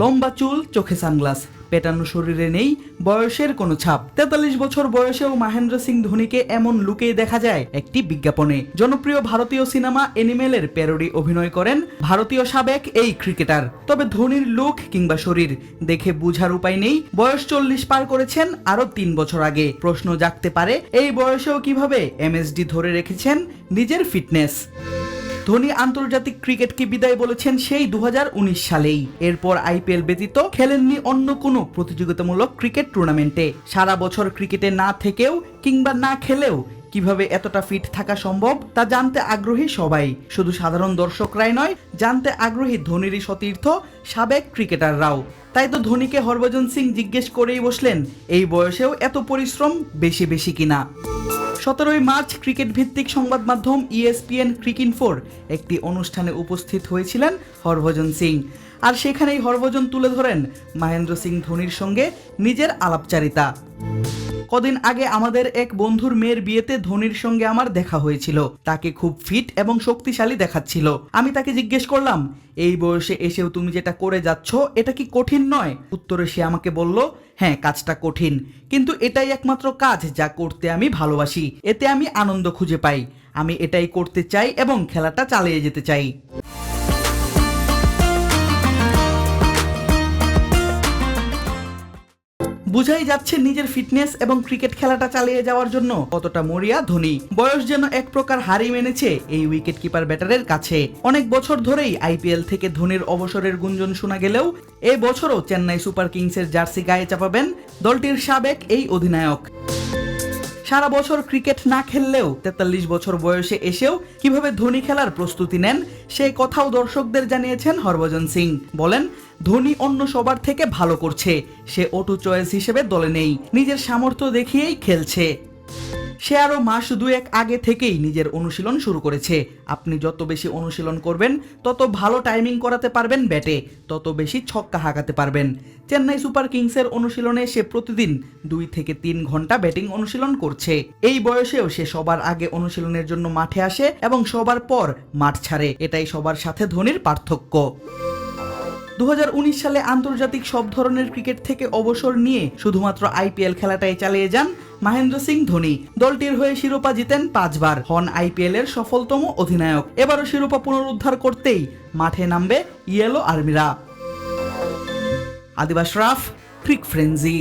লম্বা চুল, চোখে সানগ্লাস। পেটানো শরীরে নেই, বয়সের কোনো ছাপ। তেতাল্লিশ বছর বয়সেও মহেন্দ্র সিং ধোনিকে এমন লুকেই দেখা যায় একটি বিজ্ঞাপনে। জনপ্রিয় ভারতীয় সিনেমা এনিমেলের প্যারোডি অভিনয় করেন ভারতীয় সাবেক এই ক্রিকেটার। তবে ধোনির লুক কিংবা শরীর দেখে বুঝার উপায় নেই। বয়স চল্লিশ পার করেছেন আরও তিন বছর আগে। প্রশ্ন জাগতে পারে, এই বয়সেও কীভাবে এমএসডি ধরে রেখেছেন নিজের ফিটনেস? ধোনি আন্তর্জাতিক ক্রিকেটকে বিদায় বলেছেন সেই দু হাজার উনিশ সালেই। এরপর আইপিএল ব্যতীত খেলেননি অন্য কোনো প্রতিযোগিতামূলক ক্রিকেট টুর্নামেন্টে। সারা বছর ক্রিকেটে না থেকেও কিংবা না খেলেও কীভাবে এতটা ফিট থাকা সম্ভব তা জানতে আগ্রহী সবাই। শুধু সাধারণ দর্শকরাই নয়, জানতে আগ্রহী ধোনিরই সতীর্থ সাবেক ক্রিকেটাররাও। তাই তো ধোনিকে হরভজন সিং জিজ্ঞেস করেই বসলেন, এই বয়সেও এত পরিশ্রম বেশি বেশি কিনা। সতেরোই মার্চ ক্রিকেট ভিত্তিক সংবাদ মাধ্যম ইএসপিএন ইএসপিএন ক্রিকিনফোর একটি অনুষ্ঠানে উপস্থিত হয়েছিলেন হরভজন সিং। আর সেখানেই হরভজন তুলে ধরেন মহেন্দ্র সিং ধোনির সঙ্গে নিজের আলাপচারিতা। কদিন আগে আমাদের এক বন্ধুর মেয়ের বিয়েতে ধোনির সঙ্গে আমার দেখা হয়েছিল। তাকে খুব ফিট এবং শক্তিশালী দেখাচ্ছিল। আমি তাকে জিজ্ঞেস করলাম, এই বয়সে এসেও তুমি যেটা করে যাচ্ছ, এটা কি কঠিন নয়? উত্তরে সে আমাকে বলল হ্যাঁ কাজটা কঠিন। কিন্তু এটাই একমাত্র কাজ যা করতে আমি ভালোবাসি। এতে আমি আনন্দ খুঁজে পাই। আমি এটাই করতে চাই এবং খেলাটা চালিয়ে যেতে চাই। বুঝাই যাচ্ছে নিজের ফিটনেস এবং ক্রিকেট খেলাটা চালিয়ে যাওয়ার জন্য। কতটা মরিয়া, ধোনি? বয়স যেন এক প্রকার হারি মেনেছে এই উইকেট কিপার ব্যাটারের কাছে। অনেক বছর ধরেই আইপিএল থেকে ধোনির অবসরের গুঞ্জন শোনা গেলেও এ বছরও চেন্নাই সুপার কিংসের জার্সি গায়ে চাপাবেন দলটির সাবেক এই অধিনায়ক। সারা বছর ক্রিকেট না খেললেও তেতাল্লিশ বছর বয়সে এসেও কীভাবে ধোনি খেলার প্রস্তুতি নেন সেই কথাও দর্শকদের জানিয়েছেন হরভজন সিং। বলেন, ধোনি অন্য সবার থেকে ভালো করছে, সে অটো চয়েস হিসেবে দলে নেই, নিজের সামর্থ্য দেখিয়েই খেলছে। সে আরও মাস দুয়েক আগে থেকেই নিজের অনুশীলন শুরু করেছে। আপনি যত বেশি অনুশীলন করবেন, তত ভালো টাইমিং করাতে পারবেন ব্যাটে, তত বেশি ছক্কা হাঁকাতে পারবেন। চেন্নাই সুপার কিংসের অনুশীলনে সে প্রতিদিন দুই থেকে তিন ঘণ্টা ব্যাটিং অনুশীলন করছে। এই বয়সেও সে সবার আগে অনুশীলনের জন্য মাঠে আসে এবং সবার পর মাঠ ছাড়ে। এটাই সবার সাথে ধোনির পার্থক্য। দু হাজার উনিশ সালে আন্তর্জাতিক সব ধরনের ক্রিকেট থেকে অবসর নিয়ে শুধুমাত্র আইপিএল খেলাটাই চালিয়ে যান মহেন্দ্র সিং ধোনি। দলটির হয়ে শিরোপা জিতেন পাঁচবার। হন আইপিএল এর সফলতম অধিনায়ক। এবারও শিরোপা পুনরুদ্ধার করতেই মাঠে নামবে ইয়েলো আর্মিরা। আদিবাস রাফ, ক্রিক ফ্রেঞ্জি